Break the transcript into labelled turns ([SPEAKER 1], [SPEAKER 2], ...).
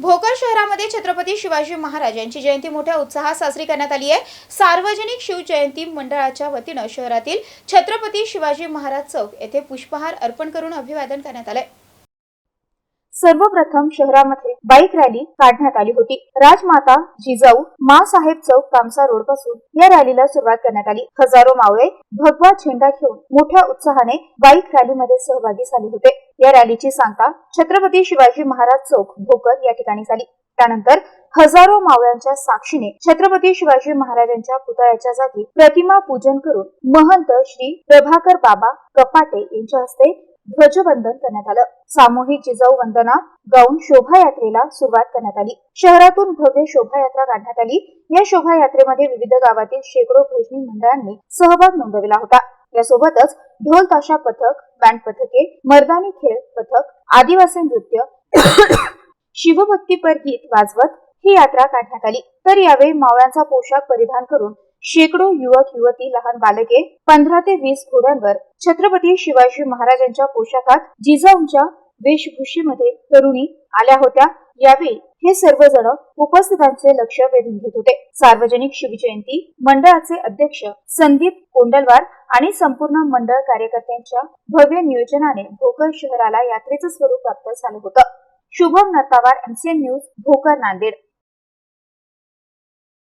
[SPEAKER 1] भोकर शहरामध्ये छत्रपती शिवाजी महाराज यांची जयंती मोठ्या उत्साहात साजरी करण्यात आली आहे. सार्वजनिक शिवजयंती मंडळाच्या वतीनं शहरातील छत्रपती शिवाजी महाराज चौक येथे पुष्पहार अर्पण करून अभिवादन करण्यात आलंय. सर्वप्रथम शहरामध्ये बाईक रॅली काढण्यात आली होती. राजमाता जिजाऊ मा साहेब चौक कामसा रोडपासून या रॅलीला सुरुवात करण्यात आली. हजारो मावळे भगवा झेंडा घेऊन मोठ्या उत्साहाने बाईक रॅलीमध्ये सहभागी झाले होते. या रॅलीची सांगता छत्रपती शिवाजी महाराज चौक भोकर या ठिकाणी झाली. त्यानंतर हजारो मावळ्यांच्या साक्षीने छत्रपती शिवाजी महाराजांच्या पुतळ्याच्या जागी प्रतिमा पूजन करून महंत श्री प्रभाकर बाबा कपाटे यांच्या हस्ते ध्वजवंदन करण्यात आलं. सामूहिक जिजाऊ वंदना गाऊन शोभायात्रेला सुरुवात करण्यात आली. शहरातून भव्य शोभायात्रा काढण्यात आली. या शोभायात्रेमध्ये विविध गावातील शेकडो भजनी मंडळांनी सहभाग नोंदविला होता. यासोबतच ढोल ताशा पथक बँड पथके मर्दानी खेळ पथक आदिवासी नृत्य शिवभक्तीपर गीत वाजवत ही यात्रा काढण्यात आली. तर यावेळी मावळ्यांचा पोशाख परिधान करून शेकडो युवक युवती लहान बालके पंधरा ते वीस घोड्यांवर छत्रपती शिवाजी महाराजांच्या पोशाखात जिजाऊंच्या वेशभूषेमध्ये तरुणी आल्या होत्या. यावेळी हे सर्वजण उपस्थितांचे लक्ष वेधून घेत होते. सार्वजनिक शिवजयंती मंडळाचे अध्यक्ष संदीप कोंडलवार आणि संपूर्ण मंडळ कार्यकर्त्यांच्या भव्य नियोजनाने भोकर शहराला यात्रेचं स्वरूप प्राप्त झालं होतं. Shubham Nartawar MCN news Bhokar Nanded.